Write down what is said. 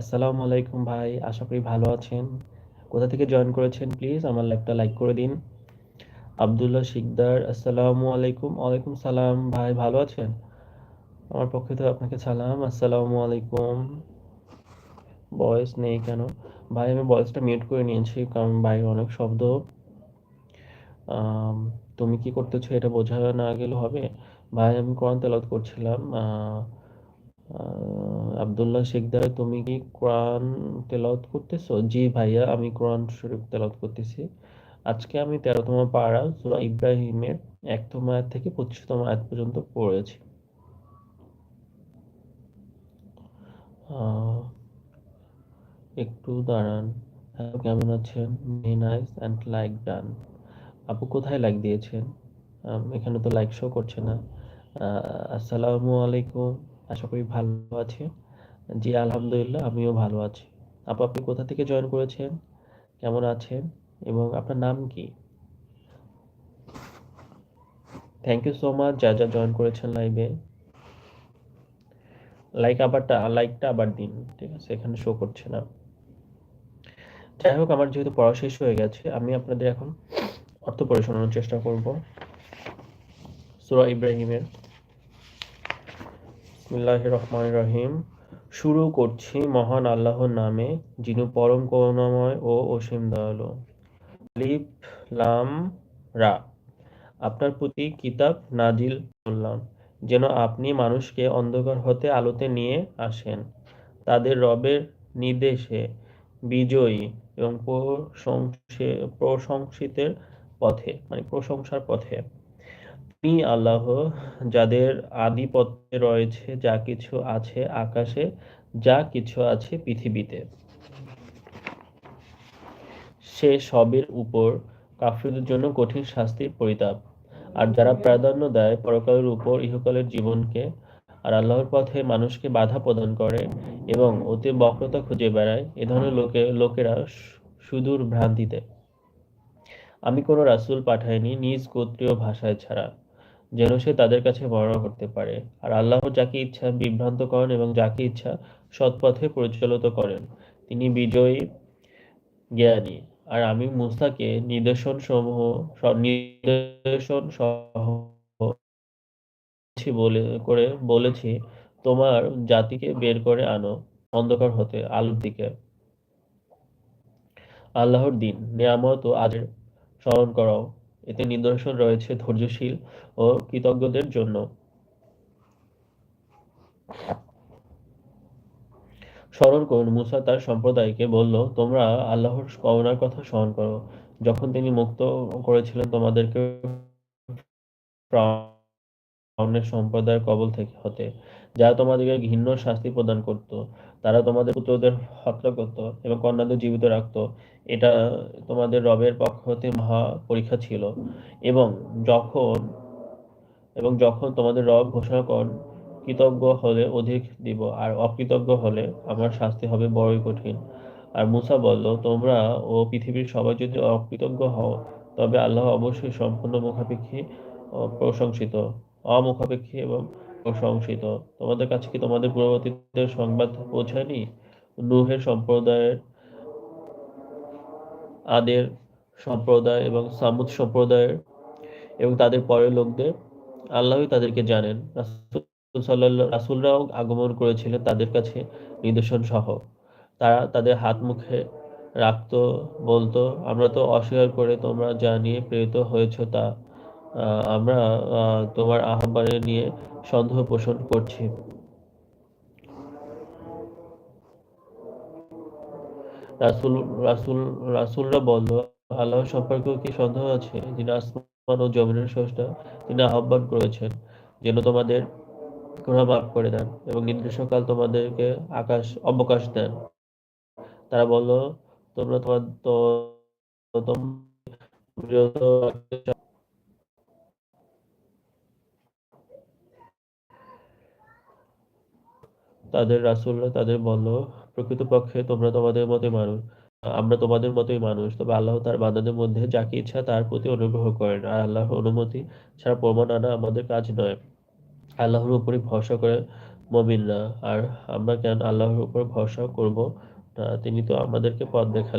আসসালামু আলাইকুম ভাই। আশা করি ভালো আছেন। কোথা থেকে জয়েন করেছেন প্লিজ আমার লাইভটা লাইক করে দিন। আব্দুল্লাহ শিকদার, আসসালামু আলাইকুম। ওয়ালাইকুম সালাম ভাই, ভালো আছেন? আমার পক্ষ থেকে আপনাকে সালাম। আসসালামু আলাইকুম। ভয়েস নেই কেন? ভাই, আমি ভয়েসটা মিউট করে নিয়েছি, কারণ বাইরে অনেক শব্দ। তুমি কি করতেছো এটা বোঝা না গেলে হবে? ভাই, আমি কোরআন তেলাওয়াত করছিলাম। আব্দুল্লাহ তুমি কি কোরআন তেলাওয়াত করতেছো? জি ভাইয়া, আমি কোরআন শরীফ তেলাওয়াত করতেছি। আজকে আমি ১৩ তম পারা সূরা ইব্রাহিমের ১ তম আয়াত থেকে ২৫ তম আয়াত পর্যন্ত পড়েছি। একটু দাঁড়ান। কেমন আছেন? Nice and like done. আপু কোথায় লাইক দিয়েছেন? এখানে তো লাইক শো করছে না। আসসালামু আলাইকুম। আশা করি ভালো আছেন। জি আলহামদুলিল্লাহ আমিও ভালো আছি। আপু আপনি কোথা থেকে জয়েন করেছেন? কেমন আছেন? এবং আপনার নাম কি? থ্যাংক ইউ সো মাচ যা, যা জয়েন করেছেন লাইভে। লাইক আবারটা লাইকটা আবার দিন। ঠিক আছে? এখানে শো করছে না। যাই হোক আমার যেহেতু পড়া শেষ হয়ে গেছে, আমি আপনাদের এখন অর্থ পড়ে শোনানোর চেষ্টা করব। সূরা ইব্রাহিমের বিসমিল্লাহির রহমানির রহিম। শুরু করছি মহান আল্লাহর নামে, যিনি পরম করুণাময় ও অসীম দয়ালু। আলিফ লাম রা। আপনার প্রতি কিতাব নাজিল করলাম, যেন আপনি মানুষকে অন্ধকার হতে আলোতে নিয়ে আসেন, তাদের রবের নির্দেশে বিজয়ী এবং প্রশংসে প্রশংসিতের পথে মানে প্রশংসার পথে। তিনি আল্লাহ যাদের আধিপত্যে রয়েছে যা কিছু আছে আকাশে, যা কিছু আছে পৃথিবীতে। সে সবের উপর কাফিরদের জন্য কঠিন শাস্তির পরিতাপ। আর যারা প্রাধান্য দেয় পরকালের উপর ইহকালের জীবনকে আর আল্লাহর পথে মানুষকে বাধা প্রদান করে এবং অতি বক্রতা খুঁজে বেড়ায় এ ধরনের লোকে লোকেরা সুদূর ভ্রান্তিতে। আমি কোনো রাসূল পাঠাইনি নিজ গোত্রীয় ভাষায় ছাড়া, যেন সে তাদের কাছে বর্ণনা করতে পারে। আর আল্লাহ যাকে ইচ্ছা বিভ্রান্ত করেন এবং যাকে ইচ্ছা সৎপথে পরিচালিত করেন। তিনি বিজয়ী, জ্ঞানী। আর আমি মূসাকে নিদর্শনসমূহ নিদর্শনসহ বলে করে বলেছি, তোমার জাতিকে বের করে আনো অন্ধকার হতে আলোর দিকে। আল্লাহর দিন, নেয়ামত ও আজের স্মরণ করাও। এতে নিদর্শন রয়েছে ধৈর্যশীল ও কৃতজ্ঞদের জন্য। স্মরণ করুন মুসা তার সম্প্রদায়কে বলল, তোমরা আল্লাহর করুণার কথা স্মরণ করো, যখন তিনি মুক্ত করেছিলেন তোমাদেরকে ফিরআউনের সম্প্রদায়ের কবল থেকে হতে, যারা তোমাদেরকে ঘৃণ্য শাস্তি প্রদান করত। তারা তোমাদের পুত্রদের হত্যা করত এবং কন্যাদের জীবিত রাখত। এটা তোমাদের রবের পক্ষ হতে মহা পরীক্ষা ছিল। এবং যখন এবং যখন তোমাদের রব ঘোষণা করেন, কৃতজ্ঞ হলে অধিক দিব আর অকৃতজ্ঞ হলে আমার শাস্তি হবে বড়ই কঠিন। আর মুসা বলল, তোমরা ও পৃথিবীর সবাই যদি অকৃতজ্ঞ হও, তবে আল্লাহ অবশ্যই সম্পূর্ণ মুখাপেক্ষী প্রশংসিত, অমুখাপেক্ষী এবং প্রশংসিত। তোমাদের কাছে কি তোমাদের পূর্ববর্তীদের সংবাদ পৌঁছায়নি? নুহের সম্প্রদায়ের, আদের সম্প্রদায় এবং সামুদ সম্প্রদায়ের এবং তাদের পরের লোকদের? আল্লাহই তাদেরকে জানেন। রাসূলরাও আগমন করেছিলেন তাদের কাছে নিদর্শন সহ। তারা তাদের হাত মুখে রাখত, বলত, আমরা তো অস্বীকার করে তোমরা যা নিয়ে প্রেরিত হয়েছ তা আমরা তোমার আহ্বানে নিয়ে সন্দেহ পোষণ করছি। রাসূল রাসূল রাসূলরা বলল, আল্লাহ সম্পর্কেও কি সন্দেহ আছে? যিনি আসমান ও জমিনের স্রষ্টা, তিনি আহ্বান করেছেন, যেন তোমাদের গুনাহ মাফ করে দেন এবং নির্দিষ্টকাল তোমাদেরকে আকাশ অবকাশ দেন। তারা বলল, তোমরা তোমার তাদের রাসূলরা তাদের বলল, প্রকৃতপক্ষে তোমরা তোমাদের মতই মানুষ। আমরা তোমাদের মতই মানুষ। তবে আল্লাহ তার বান্দাদের মধ্যে যাকে ইচ্ছা তার প্রতি অনুগ্রহ করেন। আর আল্লাহর অনুমতি ছাড়া প্রমাণ আনা আমাদের কাজ নয়। আল্লাহর উপরে ভরসা করে মমিনরা আর আমরা কেন আল্লাহর উপর ভরসা করব তিনি তো আমাদেরকে পথ দেখালেন।